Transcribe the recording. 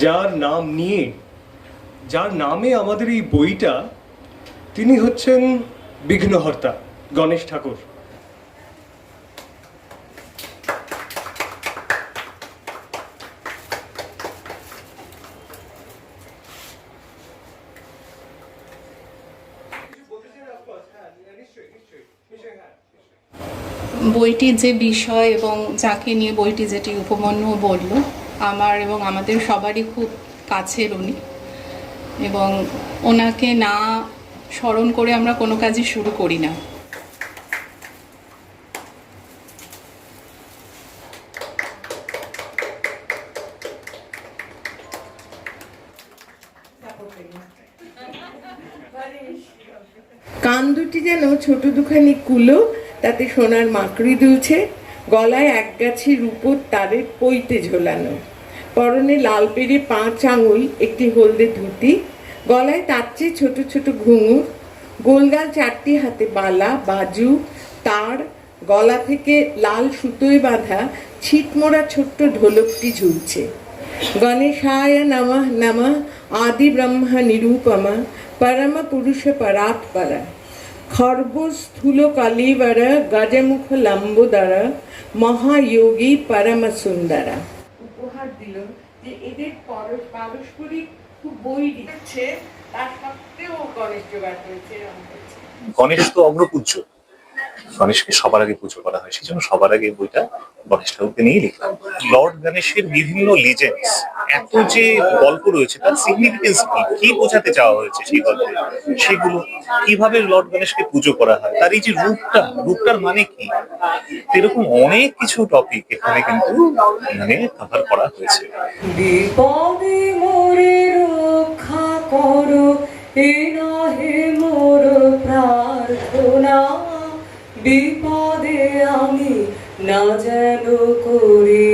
যার নাম নিয়ে, যার নামে আমাদের এই বইটা, তিনি হচ্ছেন বিঘ্নহর্তা গণেশ ঠাকুর। বইটির যে বিষয় এবং যাকে নিয়ে বইটি যেটি উপমন্যু বলল আমার এবং আমাদের সবারই খুব কাছের উনি। এবং ওনাকে না স্মরণ করে আমরা কোনো কাজই শুরু করি না। কান দুটি যেন ছোট দুখানি কুলো, তাতে সোনার মাকড়ি দুলছে, গলায় এক গাছি রূপোর তারের পইতে ঝোলানো। পরনে লাল পেরে পাঁচ আঙুল একটি হলদে ধুতি, গলায় তার চেয়ে ছোট ছোট ঘুঙুর, গোলগাল চারটি হাতে বালা, বাজু, তার, গলা থেকে লাল সুতোয় বাঁধা ছিটমোড়া ছোট্ট ঢোলকটি ঝুলছে। গণেশায় নমঃ নমঃ, আদি ব্রহ্মা নিরূপমা, পরম পুরুষ পরাৎপরা খর্ব স্থূল কালীবর, গজমুখ লম্বোদরা, মহাযোগী পরম সুন্দরা। দিল যে এদের পরস- পারস্পরিক বই দিচ্ছে, তার সত্ত্বেও গণেশ জোগাড় করেছে গণেশ তো অগ্রপূজ্য গণেশকে সবার আগে পুজো করা হয়, সেই জন্য সবার আগে বইটা গণেশ ঠাকুরকে নিয়েই লিখলাম। লর্ড গণেশের বিভিন্ন লিজেন্ডস এত যে গল্প রয়েছে, তার সিগনিফিকেন্স কি? কি বোঝাতে চাওয়া হয়েছে সেই গল্পে? সেগুলো কীভাবে লর্ড গণেশকে পুজো করা হয়? তার এই যে রূপটা, রূপটার মানে কি? এরকম অনেক কিছু টপিক এখানে কিন্তু মানে কভার করা হয়েছে। বিপদে আমি না যেন করি